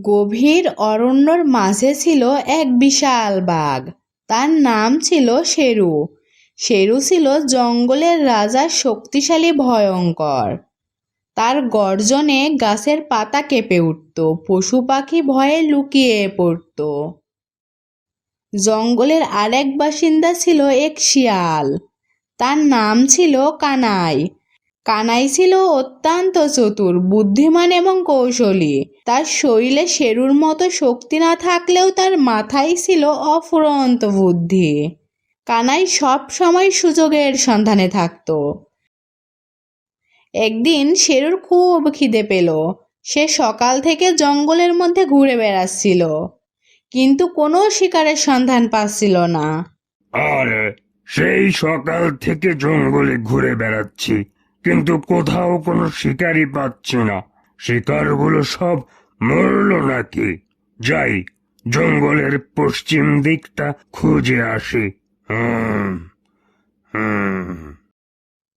গভীর অরণ্যর মাঝে ছিল এক বিশাল বাঘ। তার নাম ছিল শেরু। শেরু ছিল জঙ্গলের রাজা শক্তিশালী, ভয়ঙ্কর। তার গর্জনে গাছের পাতা কেঁপে উঠত, পশু পাখি ভয়ে লুকিয়ে পড়ত। জঙ্গলের আরেক বাসিন্দা ছিল এক শিয়াল। তার নাম ছিল কানাই। কানাই ছিল অত্যন্ত চতুর, বুদ্ধিমান এবং কৌশলী। তার শরীরে শেরুর মতো শক্তি না থাকলেও তার মাথায় ছিল অফুরন্ত বুদ্ধি। কানাই সব সময় সুযোগের সন্ধানে থাকত। একদিন শেরুর খুব খিদে পেল। সে সকাল থেকে জঙ্গলের মধ্যে ঘুরে বেড়াচ্ছিল। কিন্তু কোনো শিকারের সন্ধান পাচ্ছিল না। আরে, সেই সকাল থেকে জঙ্গলে ঘুরে বেড়াচ্ছি, কিন্তু কোথাও কোনো শিকারই পাচ্ছি না। শিকারগুলো সব মরল নাকি? যাই, জঙ্গলের পশ্চিম দিকটা খুঁজে আসি। হুম হুম।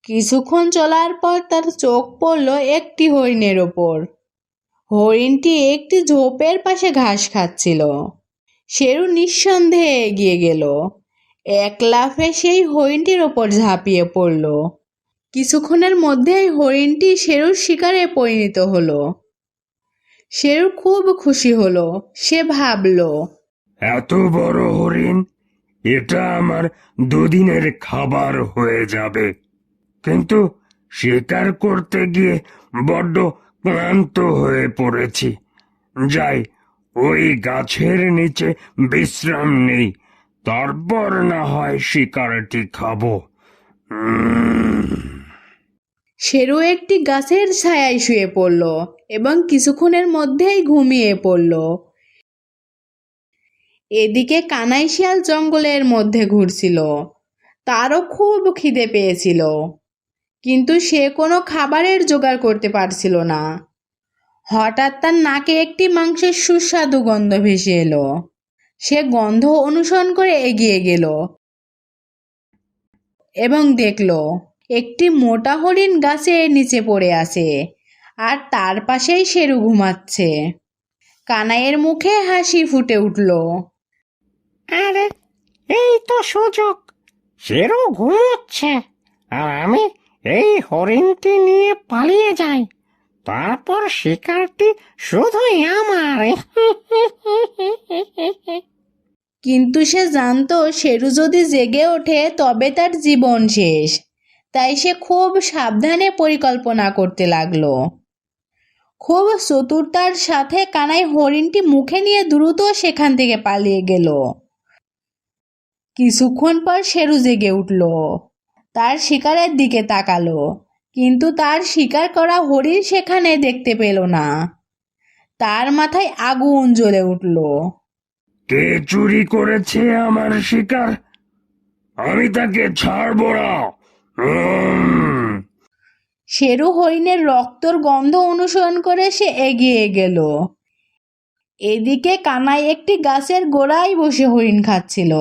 কিছুক্ষণ চলার পর তার চোখ পড়ল একটি হরিণের ওপর। হরিণটি একটি ঝোপের পাশে ঘাস খাচ্ছিল। শেরু নিঃসন্দেহে এগিয়ে গেল। এক লাফে সেই হরিণটির ওপর ঝাঁপিয়ে পড়ল। কিছুক্ষণের মধ্যেই হরিণটি শেরুর শিকারে পরিণত হলো। শেরু খুব খুশি হলো। সে ভাবলো এত বড় হরিণ এটা আমার দুদিনের খাবার হয়ে যাবে। কিন্তু শিকার করতে গিয়ে বড্ড ক্লান্ত হয়ে পড়েছি। যাই ওই গাছের নিচে বিশ্রাম নেই। তারপর না হয় শিকারটি খাব। উম, শেরু একটি গাছের ছায়ায় শুয়ে পড়ল এবং কিছুক্ষণের মধ্যেই ঘুমিয়ে পড়ল। এদিকে কানাই শিয়াল জঙ্গলের মধ্যে ঘুরছিল। তারও খুব খিদে পেয়েছিল। কিন্তু সে কোনো খাবারের জোগাড় করতে পারছিল না। হঠাৎ তার নাকে একটি মাংসের সুস্বাদু গন্ধ ভেসে এলো। সে গন্ধ অনুসরণ করে এগিয়ে গেল এবং দেখল একটি মোটা হরিণ গাছের নিচে পড়ে আছে আর তার পাশেই শেরু ঘুমাচ্ছে। কানাইয়ের মুখে হাসি ফুটে উঠল। আরে এই তো সুযোগ। সেরও ঘুমোচ্ছে। আর আমি এই হরিণটি নিয়ে পালিয়ে যাই। তারপর শিকারটি শুধুই আমার। কিন্তু সে জানতো শেরু যদি জেগে ওঠে তবে তার জীবন শেষ। তাই সে খুব সাবধানে পরিকল্পনা করতে লাগল। খুব চতুরতার সাথে কানাই হরিণটি মুখে নিয়ে দ্রুত সেখান থেকে পালিয়ে গেল। কিছুক্ষণ পর শেরু জেগে উঠল। তার শিকারের দিকে তাকালো, কিন্তু তার শিকার করা হরিণ সেখানে দেখতে পেল না। তার মাথায় আগুন জ্বলে উঠল। কে চুরি করেছে আমার শিকার? আমি তাকে ছাড়বো না। শেরু হরিণের রক্তর গন্ধ অনুসরণ করে সে এগিয়ে গেল। এদিকে কানাই একটি গাছের গোড়ায় বসে হরিণ খাচ্ছিল।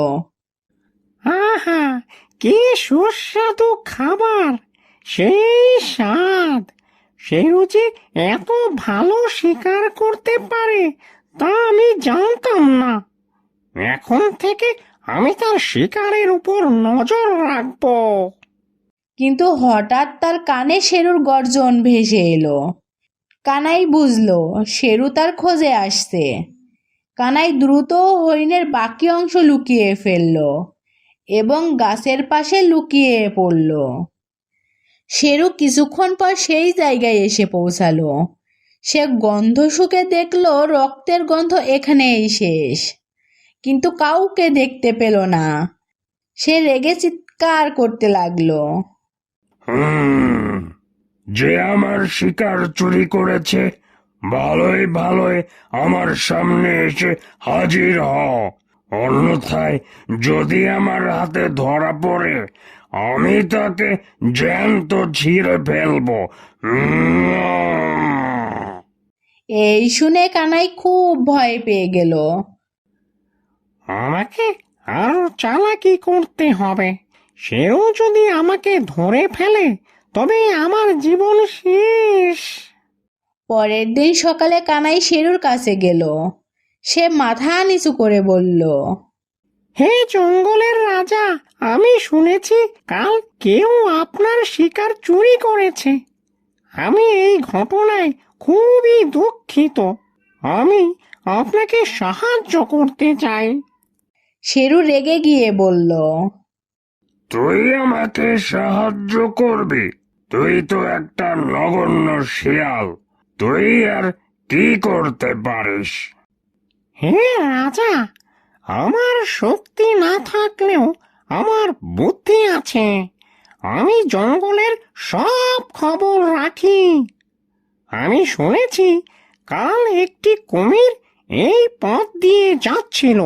কি সুস্বাদু খাবার! সেই স্বাদ! সেই রুচি এত ভালো শিকার করতে পারে, তা আমি জানতাম না। এখন থেকে আমি তার শিকারের উপর নজর রাখব। কিন্তু হঠাৎ তার কানে শেরুর গর্জন ভেসে এলো। কানাই বুঝলো, শেরু তার খোঁজে আসছে। কানাই দ্রুত হরিণের বাকি অংশ লুকিয়ে ফেলল এবং গাছের পাশে লুকিয়ে পড়ল। শেরু কিছুক্ষণ পর সেই জায়গায় এসে পৌঁছালো। সে গন্ধ শুকে দেখল রক্তের গন্ধ এখানেই শেষ, কিন্তু কাউকে দেখতে পেল না। সে রেগে চিৎকার করতে লাগল। হুম, যে আমার শিকার চুরি করেছে ভালোই ভালোই আমার সামনে এসে হাজির হ। অন্যথায় যদি আমার হাতে ধরা পড়ে আমি তাকে জ্যান্ত ছিঁড়ে ফেলব। উম। এই শুনে কানাই খুব ভয় পেয়ে গেল। আমাকে আরও চালাকি করতে হবে। সেও যদি আমাকে ধরে ফেলে তবে আমার জীবন শেষ। পরের দিন সকালে কানাই শেরুর কাছে গেল। সে মাথা নিচু করে বলল হে জঙ্গলের রাজা আমি শুনেছি কাল কেউ আপনার শিকার চুরি করেছে। আমি এই ঘটনায় খুবই দুঃখিত। আমি আপনাকে সাহায্য করতে চাই। শেরু রেগে গিয়ে বলল তুই আমাকে সাহায্য করবি। তুই তো একটা নগণ্য শিয়াল। তুই আর কি করতে পারিস? হে রাজা, আমার শক্তি না থাকলেও আমার বুদ্ধি আছে। আমি জঙ্গলের সব খবর রাখি। আমি শুনেছি, কাল একটি কুমির এই পথ দিয়ে যাচ্ছিল।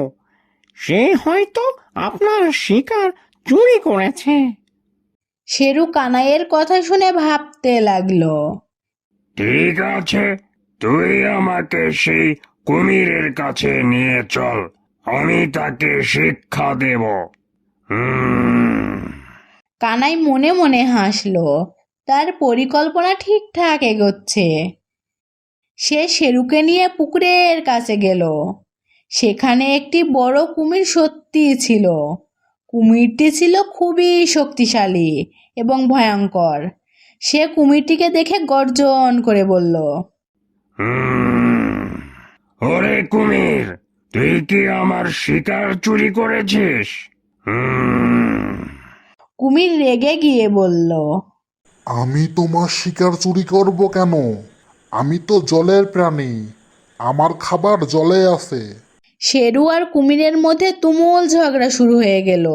সে হয়তো আপনার শিকার চুরি করেছে। শেরু কানাইয়ের কথা শুনে ভাবতে লাগল। ঠিক আছে তুই আমাকে সেই কুমিরের কাছে নিয়ে চল আমি তাকে শিক্ষা দেব। হুম। কানাই মনে মনে হাসলো। তার পরিকল্পনা ঠিকঠাক এগোচ্ছে। সে শেরুকে নিয়ে পুকুরের কাছে গেল। সেখানে একটি বড় কুমির সত্যি ছিল। কুমিরটি ছিল খুবই শক্তিশালী এবং ভয়ঙ্কর। সে কুমিরটিকে দেখে গর্জন করে বলল ওরে কুমির তুই কি আমার শিকার চুরি করেছিস? কুমির রেগে গিয়ে বলল আমি তোমার শিকার চুরি করব কেন? আমি তো জলের প্রাণী। আমার খাবার জলে আছে। শেরু আর কুমিরের মধ্যে তুমুল ঝগড়া শুরু হয়ে গেল।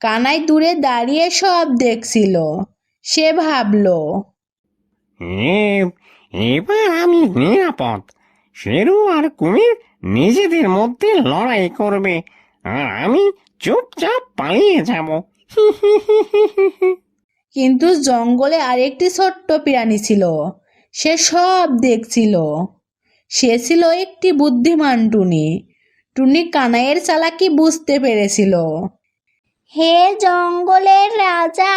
কানাই দূরে দাঁড়িয়ে সব দেখছিল। সে ভাবলো এ- এবার আমি নিরাপদ। শেরু আর কুমির নিজেদের মধ্যে লড়াই করবে আর আমি চুপচাপ পালিয়ে যাব। কিন্তু জঙ্গলে আরেকটি ছোট্ট প্রাণী ছিল। সে সব দেখছিল। সে ছিল একটি বুদ্ধিমান টুনি। টুনি কানাইয়ের চালাকি বুঝতে পেরেছিল। হে জঙ্গলের রাজা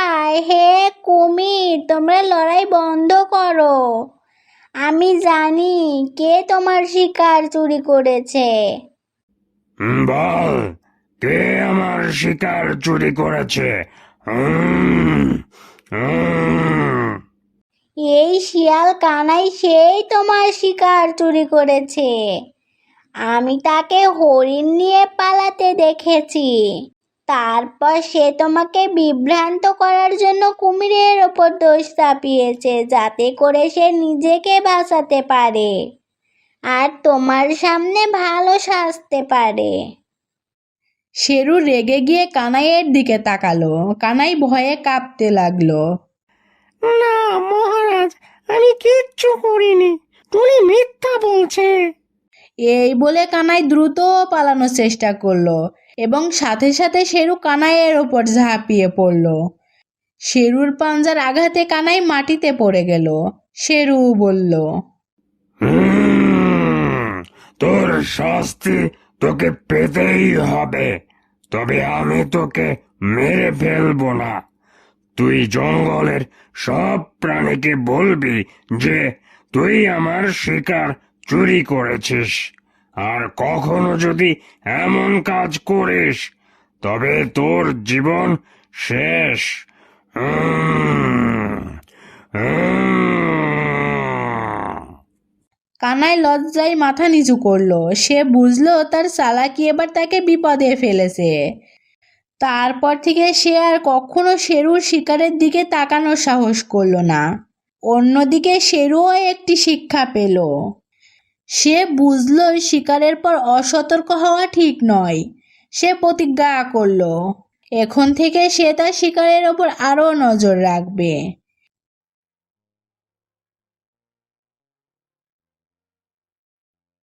হে কুমির তোমরা লড়াই বন্ধ করো। আমি জানি কে তোমার শিকার চুরি করেছে। বল কে আমার শিকার চুরি করেছে। এই শিয়াল কানাই সেই তোমার শিকার চুরি করেছে। আমি তাকে হরিণ নিয়ে পালাতে দেখেছি। তারপর সে তোমাকে বিভ্রান্ত করার জন্য কুমিরের ওপর দোষ চাপিয়েছে যাতে করে সে নিজেকে বাঁচাতে পারে আর তোমার সামনে ভালো সাজতে পারে। শেরু রেগে গিয়ে কানাইয়ের দিকে তাকালো। কানাই ভয়ে কাঁপতে লাগল। না মহারাজ আমি কিচ্ছু করিনি। তুমি মিথ্যা বলছে। এই বলে কানাই দ্রুত পালানোর চেষ্টা করল এবং সাথে সাথে শেরু কানাইয়ের ওপর ঝাঁপিয়ে পড়ল। শেরুর পাঞ্জার আঘাতে কানাই মাটিতে পড়ে গেল। শেরু বলল তোর শাস্তি তোকে পেতেই হবে। তবে আমি তোকে মেরে ফেলব না। তুই জঙ্গলের সব প্রাণীকে বলবি যে, তুই আমার শিকার চুরি করেছিস। আর কখনো যদি এমন কাজ করিস, তবে তোর জীবন শেষ। কানাই লজ্জায় মাথা নিচু করল। সে বুঝলো তার চালাকি এবার তাকে বিপদে ফেলেছে। তারপর থেকে সে আর কখনো শেরুর শিকারের দিকে তাকানোর সাহস করল না। অন্যদিকে শেরুও একটি শিক্ষা পেল। সে বুঝল শিকারের পর অসতর্ক হওয়া ঠিক নয়। সে প্রতিজ্ঞা করল। এখন থেকে সে তার শিকারের ওপর আরও নজর রাখবে।